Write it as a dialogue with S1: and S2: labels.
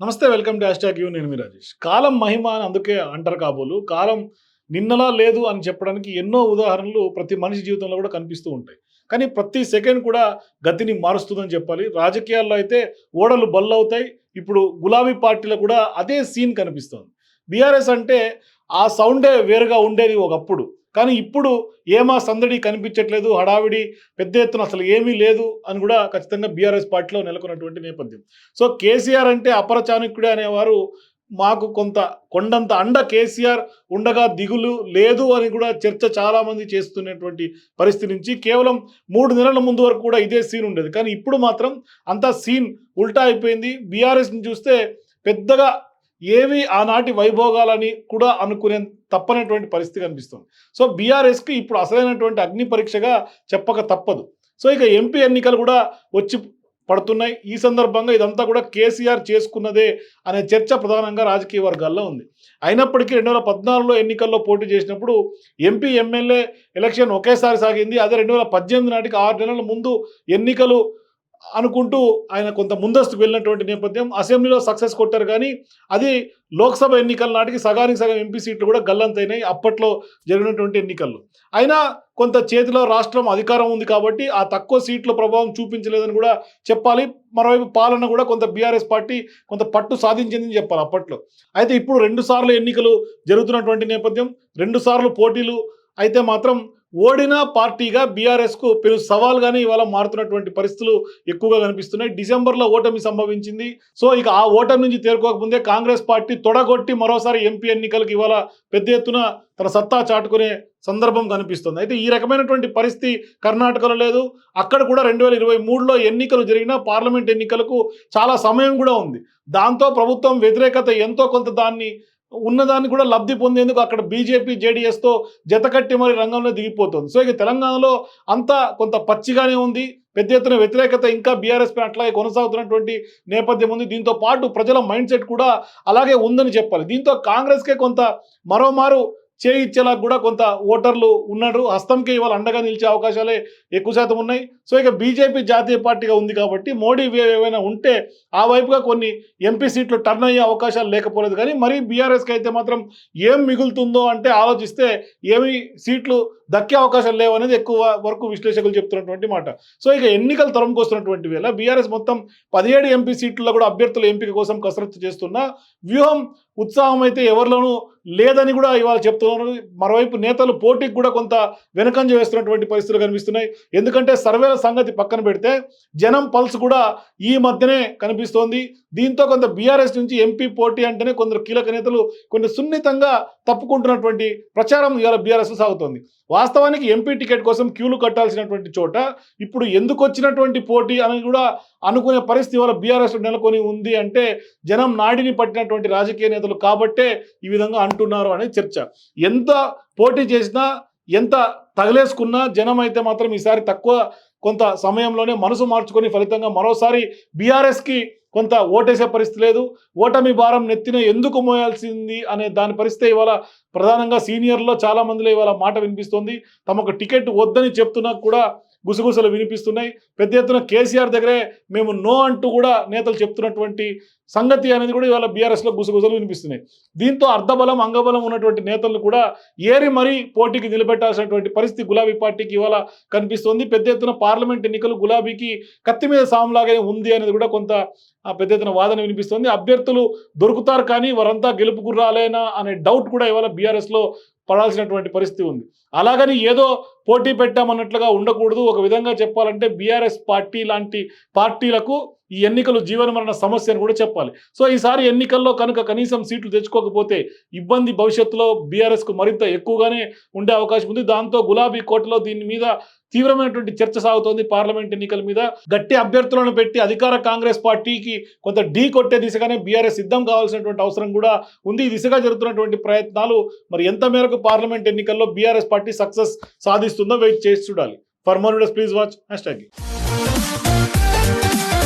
S1: నమస్తే welcome to hashtag U నేను మీ రాజేష్. కాలం మహిమ అని అందుకే అంటారు కాబోలు. కాలం నిన్నలా లేదు అని చెప్పడానికి ఎన్నో ఉదాహరణలు ప్రతి మనిషి జీవితంలో కూడా కనిపిస్తూ ఉంటాయి. కానీ ప్రతి సెకండ్ కూడా గతిని మారుస్తుందని చెప్పాలి. రాజకీయాల్లో అయితే ఓడలు బల్లవుతాయి ఇప్పుడు గులాబీ పార్టీలో కూడా అదే సీన్ కనిపిస్తుంది. బీఆర్ఎస్ అంటే ఆ సౌండే వేరుగా ఉండేది ఒకప్పుడు. కానీ ఇప్పుడు ఏమా సందడి కనిపించట్లేదు హడావిడి పెద్ద ఎత్తున అసలు ఏమీ లేదు అని కూడా ఖచ్చితంగా బీఆర్ఎస్ పార్టీలో నెలకొన్నటువంటి నేపథ్యం. సో కేసీఆర్ అంటే అపర చాణక్యుడే అనేవారు మాకు కొంత కొండంత అండ కేసీఆర్ ఉండగా దిగులు లేదు అని కూడా చర్చ చాలామంది చేస్తున్నటువంటి పరిస్థితి నుంచి కేవలం మూడు నెలల ముందు వరకు కూడా ఇదే సీన్ ఉండేది. కానీ ఇప్పుడు మాత్రం అంతా సీన్ ఉల్టా అయిపోయింది. బీఆర్ఎస్ని చూస్తే పెద్దగా ఏవి ఆనాటి వైభోగాలని కూడా అనుకునే తప్పనటువంటి పరిస్థితి కనిపిస్తుంది. సో బీఆర్ఎస్కి ఇప్పుడు అసలైనటువంటి అగ్ని పరీక్షగా చెప్పక తప్పదు. సో ఇక ఎంపీ ఎన్నికలు కూడా వచ్చి పడుతున్నాయి. ఈ సందర్భంగా ఇదంతా కూడా కేసీఆర్ చేసుకున్నదే అనే చర్చ ప్రధానంగా రాజకీయ వర్గాల్లో ఉంది. అయినప్పటికీ రెండు వేల పద్నాలుగులో ఎన్నికల్లో పోటీ చేసినప్పుడు ఎంపీ ఎమ్మెల్యే ఎలక్షన్ ఒకేసారి సాగింది. అదే రెండు వేల పద్దెనిమిది నాటికి ఆరు నెలల ముందు ఎన్నికలు అనుకుంటూ ఆయన కొంత ముందస్తుకు వెళ్ళినటువంటి నేపథ్యం అసెంబ్లీలో సక్సెస్ కొట్టారు కానీ అది లోక్సభ ఎన్నికల నాటికి సగానికి సగం ఎంపీ సీట్లు కూడా గల్లంతైనాయి అప్పట్లో జరిగినటువంటి ఎన్నికల్లో. అయినా కొంత చేతిలో రాష్ట్రం అధికారం ఉంది కాబట్టి ఆ తక్కువ సీట్ల ప్రభావం చూపించలేదని కూడా చెప్పాలి. మరోవైపు పాలన కూడా కొంత బీఆర్ఎస్ పార్టీ కొంత పట్టు సాధించిందని చెప్పాలి అప్పట్లో. అయితే ఇప్పుడు రెండు సార్లు ఎన్నికలు జరుగుతున్నటువంటి నేపథ్యం రెండు సార్లు పోటీలు అయితే మాత్రం ఓడిన పార్టీగా బీఆర్ఎస్కు పెను సవాల్గానే ఇవాళ మారుతున్నటువంటి పరిస్థితులు ఎక్కువగా కనిపిస్తున్నాయి. డిసెంబర్లో ఓటమి సంభవించింది. సో ఇక ఆ ఓటమి నుంచి తేరుకోకముందే కాంగ్రెస్ పార్టీ తొడగొట్టి మరోసారి ఎంపీ ఎన్నికలకు ఇవాళ పెద్ద ఎత్తున తన సత్తా చాటుకునే సందర్భం కనిపిస్తుంది. అయితే ఈ రకమైనటువంటి పరిస్థితి కర్ణాటకలో లేదు. అక్కడ కూడా రెండు వేల ఇరవై మూడులో ఎన్నికలు జరిగిన పార్లమెంట్ ఎన్నికలకు చాలా సమయం కూడా ఉంది. దాంతో ప్రభుత్వం వ్యతిరేకత ఎంతో కొంత దాన్ని ఉన్నదాన్ని కూడా లబ్ధి పొందేందుకు అక్కడ బీజేపీ జేడీఎస్తో జతకట్టి మరి రంగంలో దిగిపోతుంది. సో ఇక తెలంగాణలో అంతా కొంత పచ్చిగానే ఉంది. పెద్ద ఎత్తున వ్యతిరేకత ఇంకా బీఆర్ఎస్ పై అట్లాగే కొనసాగుతున్నటువంటి నేపథ్యం ఉంది. దీంతో పాటు ప్రజల మైండ్ సెట్ కూడా అలాగే ఉందని చెప్పాలి. దీంతో కాంగ్రెస్కే కొంత మరోమారు చేయిచ్చేలా కూడా కొంత ఓటర్లు ఉన్నారు. హస్తంకి ఇవాళ అండగా నిలిచే అవకాశాలే ఎక్కువ శాతం ఉన్నాయి. సో ఇక బీజేపీ జాతీయ పార్టీగా ఉంది కాబట్టి మోడీ వేవ్ ఏమైనా ఉంటే ఆ వైపుగా కొన్ని ఎంపీ సీట్లు టర్న్ అయ్యే అవకాశాలు లేకపోలేదు. కానీ మరీ బీఆర్ఎస్కి అయితే మాత్రం ఏం మిగులుతుందో అంటే ఆలోచిస్తే ఏమి సీట్లు దక్కే అవకాశాలు లేవు అనేది ఎక్కువ వరకు విశ్లేషకులు చెప్తున్నటువంటి మాట. సో ఇక ఎన్నికలు తరంకొస్తున్నటువంటి వేళ బీఆర్ఎస్ మొత్తం పదిహేడు ఎంపీ సీట్లలో కూడా అభ్యర్థుల ఎంపిక కోసం కసరత్తు చేస్తున్న. వ్యూహం ఉత్సాహం అయితే ఎవరిలోనూ లేదని కూడా ఇవాళ చెప్తున్నారు. మరోవైపు నేతలు పోటీకి కూడా కొంత వెనకంజ వేస్తున్నటువంటి పరిస్థితులు కనిపిస్తున్నాయి. ఎందుకంటే సర్వేల సంగతి పక్కన పెడితే జనం పల్స్ కూడా ఈ మధ్యనే కనిపిస్తోంది. దీంతో కొంత బీఆర్ఎస్ నుంచి ఎంపీ పోటీ అంటేనే కొందరు కీలక నేతలు కొన్ని సున్నితంగా తప్పుకుంటున్నటువంటి ప్రచారం ఇవాళ బీఆర్ఎస్ సాగుతోంది. వాస్తవానికి ఎంపీ టికెట్ కోసం క్యూలు కట్టాల్సినటువంటి చోట ఇప్పుడు ఎందుకు వచ్చినటువంటి పోటీ అని కూడా అనుకునే పరిస్థితి ఇవాళ బీఆర్ఎస్ నెలకొని ఉంది అంటే జనం నాడిని పట్టినటువంటి రాజకీయ నేతలు కాబట్టే ఈ విధంగా అంటున్నారు అనే చర్చ. ఎంత పోటీ చేసినా ఎంత తగలేసుకున్నా జనం అయితే మాత్రం ఈసారి తక్కువ కొంత సమయంలోనే మనసు మార్చుకొని ఫలితంగా మరోసారి బీఆర్ఎస్కి కొంత ఓటేసే పరిస్థితి లేదు. ఓటమి భారం నెత్తిన ఎందుకు మోయాల్సింది అనే దాని పరిస్థితి ఇవాళ ప్రధానంగా సీనియర్లో చాలా మందిలో ఇవాళ మాట వినిపిస్తోంది. తమకు టికెట్ వద్దని చెప్తున్నా కూడా గుసగుసలు వినిపిస్తున్నాయి. పెద్ద ఎత్తున కేసీఆర్ దగ్గరే మేము నో అంటూ కూడా నేతలు చెప్తున్నటువంటి సంగతి అనేది కూడా ఇవాళ బీఆర్ఎస్లో గుసగుసలు వినిపిస్తున్నాయి. దీంతో అర్ధబలం అంగబలం ఉన్నటువంటి నేతలను కూడా ఏరి మరీ పోటీకి నిలబెట్టాల్సినటువంటి పరిస్థితి గులాబీ పార్టీకి ఇవాళ కనిపిస్తోంది. పెద్ద ఎత్తున పార్లమెంట్ ఎన్నికలు గులాబీకి కత్తి మీద సాంలాగానే ఉంది అనేది కూడా కొంత పెద్ద ఎత్తున వాదన వినిపిస్తుంది. అభ్యర్థులు దొరుకుతారు కానీ వారంతా గెలుపుకురాలేనా అనే డౌట్ కూడా ఇవాళ బీఆర్ఎస్లో పడాల్సినటువంటి పరిస్థితి ఉంది. అలాగని ఏదో పోటీ పెట్టామన్నట్లుగా ఉండకూడదు. ఒక విధంగా చెప్పాలంటే బీఆర్ఎస్ పార్టీ లాంటి పార్టీలకు ఈ ఎన్నికలు జీవనమరణ సమస్య అని కూడా చెప్పాలి. సో ఈసారి ఎన్నికల్లో కనుక కనీసం సీట్లు తెచ్చుకోకపోతే ఇబ్బంది భవిష్యత్తులో బీఆర్ఎస్కు మరింత ఎక్కువగానే ఉండే అవకాశం ఉంది. దాంతో గులాబీ కోటలో దీని మీద తీవ్రమైనటువంటి చర్చ సాగుతోంది పార్లమెంట్ ఎన్నికల మీద. గట్టి అభ్యర్థులను పెట్టి అధికార కాంగ్రెస్ పార్టీకి కొంత ఢీ కొట్టే దిశగానే బీఆర్ఎస్ సిద్ధం కావాల్సినటువంటి అవసరం కూడా ఉంది. ఈ దిశగా జరుగుతున్నటువంటి ప్రయత్నాలు మరి ఎంత మేరకు పార్లమెంట్ ఎన్నికల్లో బీఆర్ఎస్ పార్టీ సక్సెస్ సాధిస్తుందో వెయిట్ చేసి చూడాలి. For more please watch. Hashtag